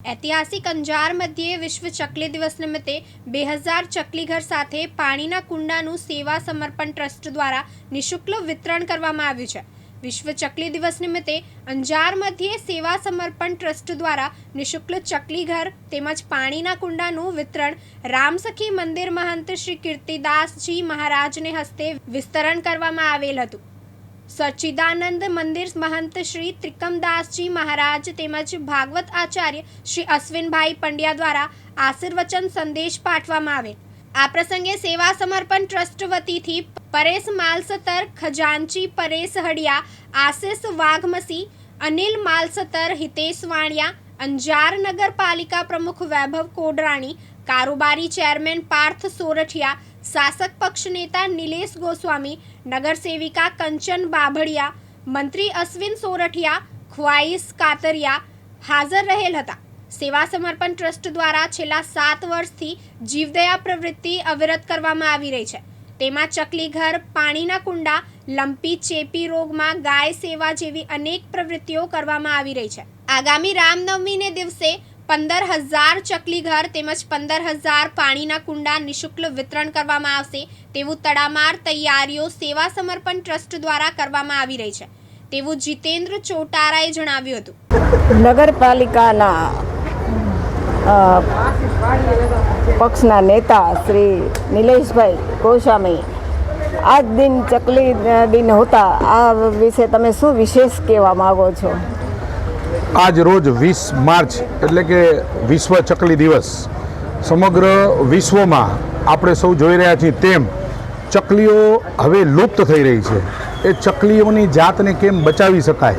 ઐતિહાસિક અંજાર મધ્યે વિશ્વ ચકલી દિવસ નિમિત્તે બે હજાર ચકલીઘર સાથે પાણીના કુંડાનું સેવા સમર્પણ ટ્રસ્ટ દ્વારા નિઃશુલ્ક વિતરણ કરવામાં આવ્યું છે. વિશ્વ ચકલી દિવસ નિમિત્તે અંજાર મધ્યે સેવા સમર્પણ ટ્રસ્ટ દ્વારા નિઃશુલ્ક ચકલીઘર તેમજ પાણીના કુંડાનું વિતરણ રામસખી મંદિર મહંત શ્રી કીર્તિદાસજી મહારાજને હસ્તે વિસ્તરણ કરવામાં આવેલ હતું. સચ્ચિદાનંદ મંદિર મહંત શ્રી ત્રિકમદાસજી મહારાજ તેમજ ભાગવત આચાર્ય શ્રી અશ્વિનભાઈ પંડ્યા દ્વારા આશીર્વચન સંદેશ પાઠવવામાં આવે. આ પ્રસંગે સેવા સમર્પણ ટ્રસ્ટ વતીથી પરેશ માલસતર, ખજાનચી પરેશ હડિયા, આશિષ વાઘમસી, અનિલ માલસતર, હિતેશ વાણિયા, અંજાર નગરપાલિકા પ્રમુખ વૈભવ કોડરાણી, કારોબારી ચેરમેન પાર્થ સોરઠિયા શાસક પક્ષ નેતા નિલેશ ગોસ્વામી, નગરસેવિકા કંચન બાભડિયા મંત્રી અશ્વિન સોરઠિયા ખ્વાઈસ કાતરિયા હાજર રહેલ હતા. સેવા સમર્પણ ટ્રસ્ટ દ્વારા છેલ્લા સાત વર્ષથી જીવદયા પ્રવૃત્તિ અવિરત કરવામાં આવી રહી છે. તેમાં ચકલી ઘર, પાણીના કુંડા, લંપી ચેપી રોગમાં ગાય સેવા જેવી અનેક પ્રવૃત્તિઓ કરવામાં આવી રહી છે. આગામી રામનવમીને દિવસે પંદર હજાર ચકલી ઘર તેમજ પંદર હજાર પાણીના કુંડા નિઃશુલ્ક વિતરણ કરવામાં આવશે તેવું તડામાર તૈયારીઓ સેવા સમર્પણ ટ્રસ્ટ દ્વારા કરવામાં આવી રહી છે. તેવું જીતેન્દ્ર ચોટારાએ જણાવ્યું હતું. નગરપાલિકાના પક્ષના નેતા શ્રી નિલેશભાઈ ગોસ્વામી આજ દિન ચકલી દિન હોતા. આ વિશે તમે શું વિશેષ કહેવા માગો છો? આજ રોજ વીસ માર્ચ, એટલે કે વિશ્વ ચકલી દિવસ. સમગ્ર વિશ્વમાં આપણે સૌ જોઈ રહ્યા છીએ તેમ ચકલીઓ હવે લુપ્ત થઈ રહી છે. એ ચકલીઓની જાતને કેમ બચાવી શકાય?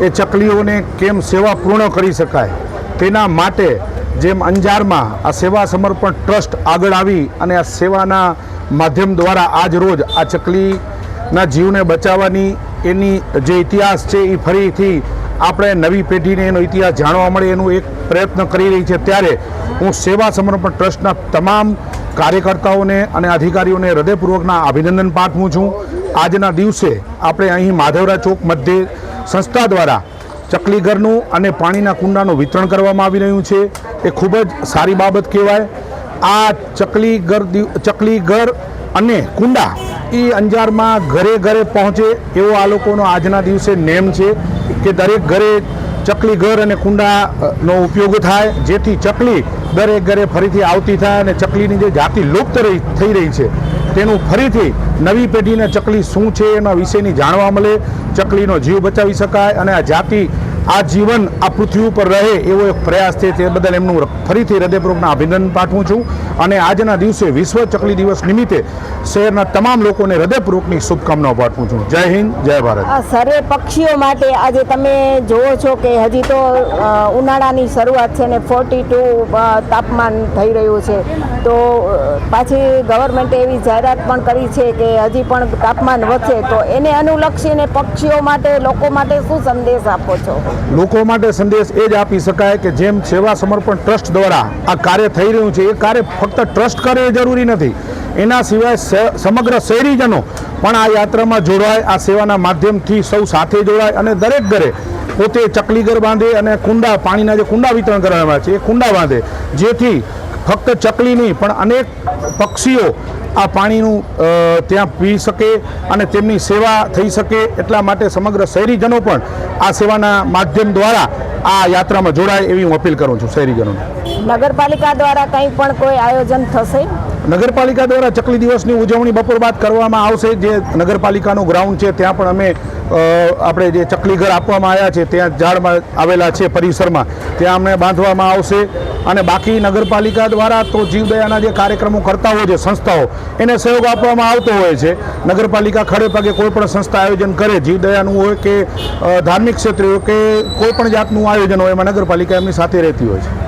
એ ચકલીઓને કેમ સેવા પૂર્ણ કરી શકાય? તેના માટે જેમ અંજારમાં આ સેવા સમર્પણ ટ્રસ્ટ આગળ આવી અને આ સેવાના માધ્યમ દ્વારા આજ રોજ આ ચકલીના જીવને બચાવવાની એની જે ઇતિહાસ છે એ ફરીથી આપણે નવી પેઢીને એનો ઇતિહાસ જાણવા મળે એનું એક પ્રયત્ન કરી રહી છે. ત્યારે હું સેવા સમર્પણ ટ્રસ્ટના તમામ કાર્યકર્તાઓને અને અધિકારીઓને હૃદયપૂર્વકના અભિનંદન પાઠવું છું. આજના દિવસે આપણે અહીં માધવરા ચોક મધ્યે સંસ્થા દ્વારા ચકલીઘરનું અને પાણીના કુંડાનું વિતરણ કરવામાં આવી રહ્યું છે. એ ખૂબ જ સારી બાબત કહેવાય. આ ચકલી ઘર ચકલી ઘર અને કુંડા એ અંજારમાં ઘરે ઘરે પહોંચે એવો આ લોકોનો આજના દિવસે નેમ છે. કે દરેક ઘરે ચકલી ઘર અને કુંડાનો ઉપયોગ થાય, જેથી ચકલી દરેક ઘરે ફરીથી આવતી થાય અને ચકલીની જે જાતિ લુપ્ત રહી, થઈ રહી છે. તેનું ફરીથી નવી પેઢીને ચકલી શું છે એના વિશેની જાણવા મળે. ચકલીનો જીવ બચાવી શકાય અને આ જાતિ આ જીવન આ પૃથ્વી ઉપર રહે એવો એક પ્રયાસ છે તે બદલ એમનું ફરીથી હૃદયપૂર્વકના અભિનંદન પાઠવું છું. અને આજના દિવસે વિશ્વ ચકલી દિવસ નિમિત્તે શહેરના તમામ લોકોને હૃદયપૂર્વકની શુભકામનાઓ પાઠવું છું. જય હિન્દ, જય ભારત. સર્વે પક્ષીઓ માટે આજે તમે જુઓ છો કે હજી તો ઉનાળાની શરૂઆત છે ને ફોર્ટી ટુ તાપમાન થઈ રહ્યું છે. તો પાછી ગવર્મેન્ટે એવી જાહેરાત પણ કરી છે કે હજી પણ તાપમાન વધશે. તો એને અનુલક્ષીને પક્ષીઓ માટે, લોકો માટે શું સંદેશ આપો છો? લોકો માટે સંદેશ એ જ આપી શકાય કે જેમ સેવા સમર્પણ ટ્રસ્ટ દ્વારા આ કાર્ય થઈ રહ્યું છે, એ કાર્ય ફક્ત ટ્રસ્ટ કરે એ જરૂરી નથી. એના સિવાય સમગ્ર શહેરીજનો પણ આ યાત્રામાં જોડાય, આ સેવાના માધ્યમથી સૌ સાથે જોડાય અને દરેક ઘરે પોતે ચકલીઘર બાંધે અને કુંડા, પાણીના જે કુંડા વિતરણ કરવામાં છે, એ કુંડા બાંધે. જેથી ફક્ત ચકલી નહીં, પણ અનેક પક્ષીઓ આ પાણીનું ત્યાં પી શકે અને તેમની સેવા થઈ શકે એટલા માટે સમગ્ર શહેરીજનો પણ આ સેવાના માધ્યમ દ્વારા આ યાત્રામાં જોડાય એવી હું અપીલ કરું છું શહેરીજનોને. નગરપાલિકા દ્વારા કંઈ પણ કોઈ આયોજન થશે? નગરપાલિકા દ્વારા ચકલી દિવસની ઉજવણી બપોર બાદ કરવામાં આવશે. જે નગરપાલિકાનું ગ્રાઉન્ડ છે ત્યાં પણ અમે આપણે જે ચકલી ઘર આપવામાં આવ્યા છે, ત્યાં ઝાડમાં આવેલા છે પરિસરમાં. ત્યાં અમને બાંધવામાં આવશે અને બાકી નગરપાલિકા દ્વારા તો જીવદયાના જે કાર્યક્રમો કરતા હોય છે, સંસ્થાઓ, એને સહયોગ આપવામાં આવતો હોય છે. નગરપાલિકા ખડે પગે કોઈ પણ સંસ્થા આયોજન કરે, જીવદયાનું હોય કે ધાર્મિક ક્ષેત્રે હોય કે કોઈ પણ જાતનું આયોજન હોય, એમાં નગરપાલિકા એમની સાથે રહેતી હોય છે.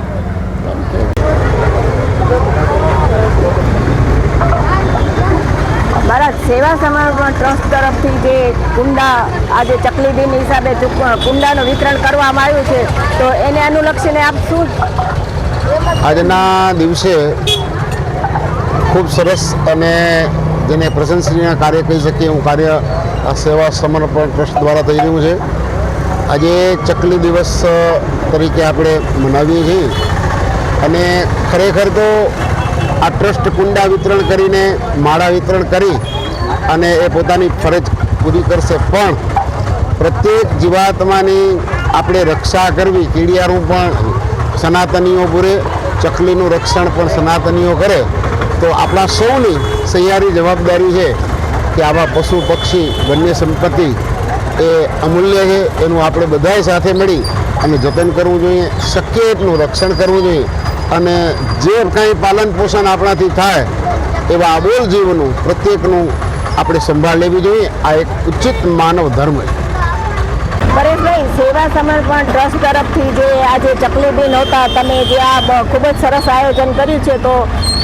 સેવા સમર્પણ ટ્રસ્ટ તરફથી જે કુંડા આજે ચકલી દિન હિસાબે કુંડાનું વિતરણ કરવામાં આવ્યું છે, તો એને અનુલક્ષીને આપ શું આજના દિવસે ખૂબ સરસ અને જેને પ્રશંસનીય કાર્ય કહી શકીએ એવું કાર્ય આ સેવા સમર્પણ ટ્રસ્ટ દ્વારા થઈ રહ્યું છે. આજે ચકલી દિવસ તરીકે આપણે મનાવીએ છીએ. અને ખરેખર તો આ ટ્રસ્ટ કુંડા વિતરણ કરીને, માળા વિતરણ કરી અને એ પોતાની ફરજ પૂરી કરશે. પણ પ્રત્યેક જીવાત્માની આપણે રક્ષા કરવી કીડિયારું પણ સનાતનીઓ પૂરે, ચકલીનું રક્ષણ પણ સનાતનીઓ કરે, તો આપણા સૌની સહિયારી જવાબદારી છે કે આવા પશુ પક્ષી, વન્ય સંપત્તિ એ અમૂલ્ય છે, એનું આપણે બધાએ સાથે મળી અને જતન કરવું જોઈએ, શક્ય એટલું રક્ષણ કરવું જોઈએ અને જે કાંઈ પાલન પોષણ આપણાથી થાય એવા અબોલ જીવનું, પ્રત્યેકનું આપણે સંભાળ લેવી જોઈએ. આ એક ઉચિત માનવ ધર્મ છે. પરેશભાઈ, સેવા સમર્પણ ટ્રસ્ટ તરફથી જે આજે ચકલી દિન હતા તમે જે આ ખૂબ જ સરસ આયોજન કર્યું છે, તો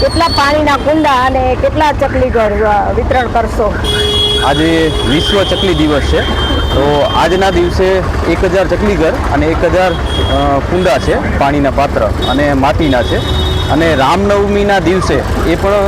કેટલા પાણીના કુંડા અને કેટલા ચકલી ઘર વિતરણ કરશો? આજે વિશ્વ ચકલી દિવસ છે. તો આજના દિવસે એક હજાર ચકલી ઘર અને એક હજાર કુંડા છે, પાણીના પાત્ર અને માટીના છે. અને રામનવમીના દિવસે એ પણ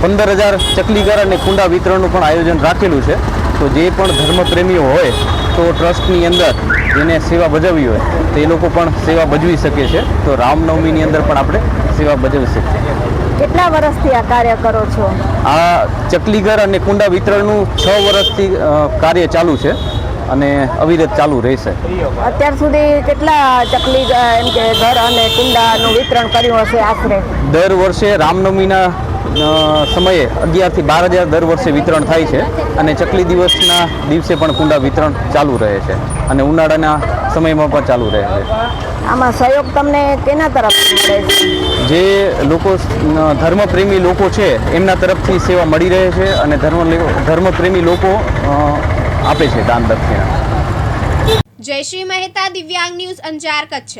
પંદર હજાર ચકલી ઘર અને કુંડા વિતરણનું પણ આયોજન રાખેલું છે. તો જે પણ ધર્મપ્રેમીઓ હોય, તો ટ્રસ્ટની અંદર જેને સેવા ભજવવી હોય, તો એ લોકો પણ સેવા ભજવી શકે છે. તો રામનવમીની અંદર પણ આપણે સેવા ભજવી શકીએ. કેટલા વર્ષથી આ કાર્ય કરો છો? આ ચકલીઘર અને કુંડા વિતરણનું છ વર્ષથી કાર્ય ચાલુ છે અને અવિરત ચાલુ રહેશે. અત્યાર સુધી કેટલા ચકલી એમ કે ઘર અને કુંડાનું વિતરણ કર્યું હશે આશરે? દર વર્ષે રામનવમીના સમયે અગિયારથી બાર હજાર દર વર્ષે વિતરણ થાય છે અને ચકલી દિવસના દિવસે પણ કુંડા વિતરણ ચાલુ રહે છે અને ઉનાળાના સમયમાં પણ ચાલુ રહે છે. આમાં સહયોગ તમને કેના તરફથી મળે છે? જે લોકો ધર્મપ્રેમી લોકો છે એમના તરફથી સેવા મળી રહે છે અને ધર્મ ધર્મપ્રેમી લોકો આપે છે દાન દક્ષિણા. જયશ્રી મહેતા દિવ્યાંગ ન્યૂઝ અંજાર કચ્છ.